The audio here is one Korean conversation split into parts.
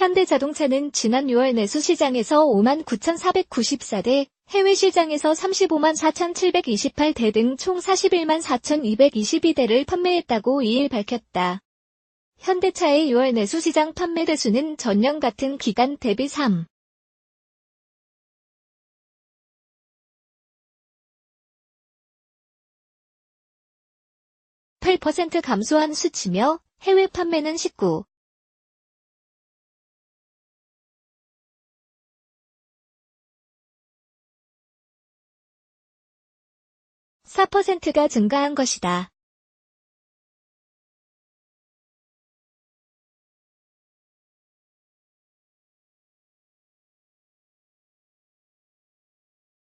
현대자동차는 지난 6월 내수 시장에서 5만 9,494대, 해외 시장에서 35만 4,728대 등 총 41만 4,222대를 판매했다고 2일 밝혔다. 현대차의 6월 내수 시장 판매 대수는 전년 같은 기간 대비 3. 8% 감소한 수치며 해외 판매는 19. 4%가 증가한 것이다.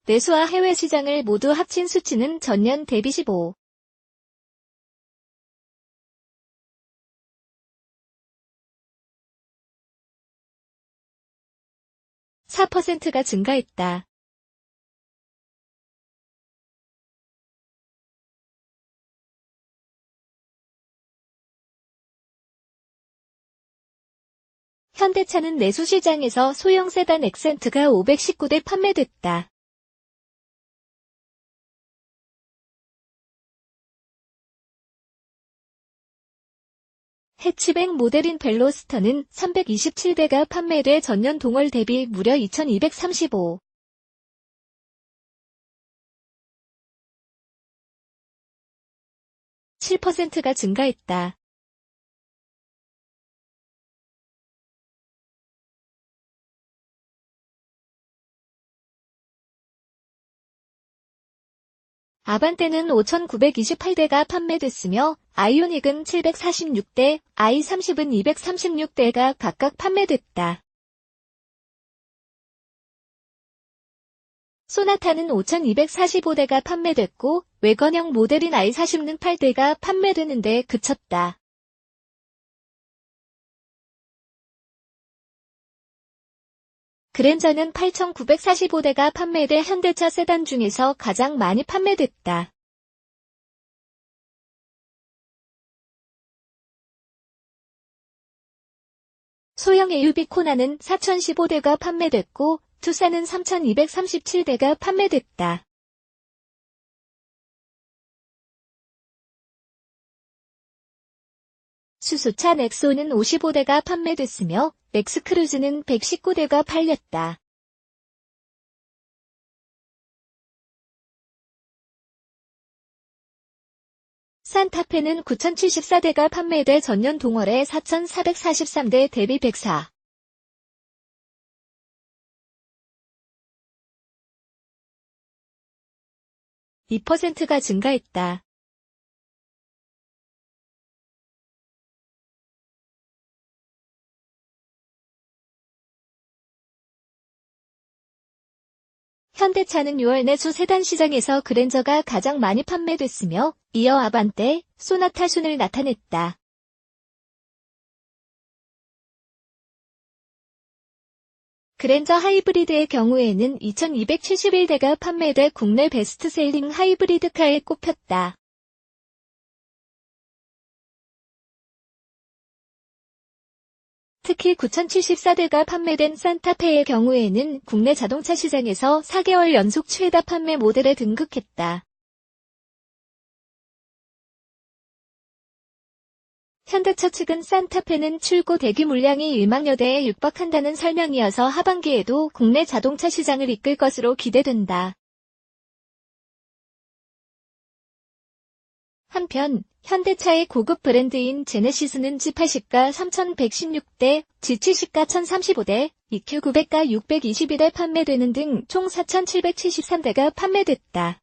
내수와 해외 시장을 모두 합친 수치는 전년 대비 15. 4%가 증가했다. 현대차는 내수시장에서 소형 세단 엑센트가 519대 판매됐다. 해치백 모델인 벨로스터는 327대가 판매돼 전년 동월 대비 무려 2235. 7%가 증가했다. 아반떼는 5,928대가 판매됐으며 아이오닉은 746대, i30은 236대가 각각 판매됐다. 소나타는 5,245대가 판매됐고 외건형 모델인 i40는 8대가 판매되는데 그쳤다. 그랜저는 8,945대가 판매돼 현대차 세단 중에서 가장 많이 판매됐다. 소형 AUB 코나는 4,015대가 판매됐고 투사는 3,237대가 판매됐다. 수소차 넥소는 55대가 판매됐으며 넥스크루즈는 119대가 팔렸다. 산타페는 9,074대가 판매돼 전년 동월에 4,443대 대비 104. 2%가 증가했다. 현대차는 6월 내수 세단 시장에서 그랜저가 가장 많이 판매됐으며 이어 아반떼, 소나타 순을 나타냈다. 그랜저 하이브리드의 경우에는 2271대가 판매돼 국내 베스트셀링 하이브리드카에 꼽혔다. 특히 9,074대가 판매된 산타페의 경우에는 국내 자동차 시장에서 4개월 연속 최다 판매 모델에 등극했다. 현대차 측은 산타페는 출고 대기 물량이 1만여 대에 육박한다는 설명이어서 하반기에도 국내 자동차 시장을 이끌 것으로 기대된다. 한편 현대차의 고급 브랜드인 제네시스는 G80가 3116대, G70가 1035대, EQ900가 622대 판매되는 등 총 4773대가 판매됐다.